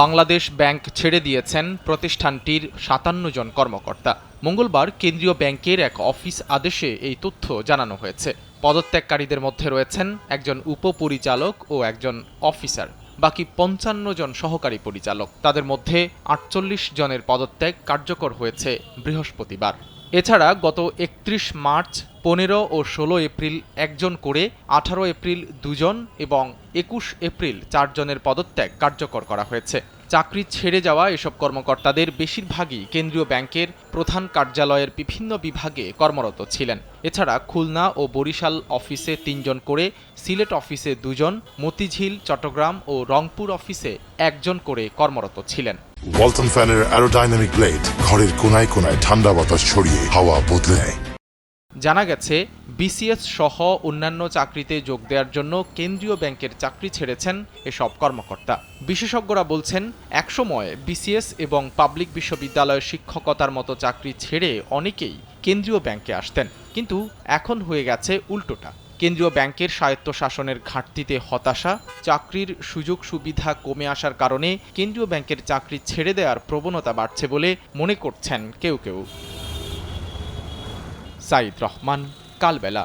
Bangladesh bank ছেড়ে দিয়েছেন প্রতিষ্ঠানটির সাতান্ন জন কর্মকর্তা। মঙ্গলবার কেন্দ্রীয় ব্যাংকের এক অফিস আদেশে এই তথ্য জানানো হয়েছে। পদত্যাগকারীদের মধ্যে রয়েছেন একজন উপপরিচালক ও একজন অফিসার। বাকি পঞ্চান্ন জন সহকারী পরিচালক। তাদের মধ্যে আটচল্লিশ জনের পদত্যাগ কার্যকর হয়েছে বৃহস্পতিবার। এছাড়া গত একত্রিশ মার্চ, পনেরো ও ষোলো এপ্রিল একজন করে, আঠারো এপ্রিল দুজন এবং একুশ এপ্রিল চারজনের পদত্যাগ কার্যকর করা হয়েছে। চাকরি ছেড়ে যাওয়া এসব কর্মকর্তাদের বেশিরভাগই কেন্দ্রীয় ব্যাংকের প্রধান কার্যালয়ের বিভিন্ন বিভাগে কর্মরত ছিলেন। এছাড়া খুলনা ও বরিশাল অফিসে তিনজন করে, সিলেট অফিসে দুজন, মতিঝিল, চট্টগ্রাম ও রংপুর অফিসে একজন করে কর্মরত ছিলেন। ওয়ালটন ফ্যানের অ্যারোডাইনামিক ব্লেড ঘরের কোনায় কোনায় ঠান্ডা বাতাস ছড়িয়ে হাওয়া বদলে নেয়। জানা গেছে বিসিএস সহ অন্যান্য চাকরিতে যোগ দেওয়ার জন্য কেন্দ্রীয় ব্যাংকের চাকরি ছেড়েছেন এসব কর্মকর্তা। বিশেষজ্ঞরা বলছেন, একসময় বিসিএস এবং পাবলিক বিশ্ববিদ্যালয়ের শিক্ষকতার মতো চাকরি ছেড়ে অনেকেই কেন্দ্রীয় ব্যাংকে আসতেন। কিন্তু এখন হয়ে গেছে উল্টোটা। কেন্দ্রীয় ব্যাংকের স্বায়ত্তশাসনের ঘাটতিতে হতাশা, চাকরির সুযোগ সুবিধা কমে আসার কারণে কেন্দ্রীয় ব্যাংকের চাকরি ছেড়ে দেওয়ার প্রবণতা বাড়ছে বলে মনে করছেন কেউ কেউ। সাইদ রহমান কালবেলা।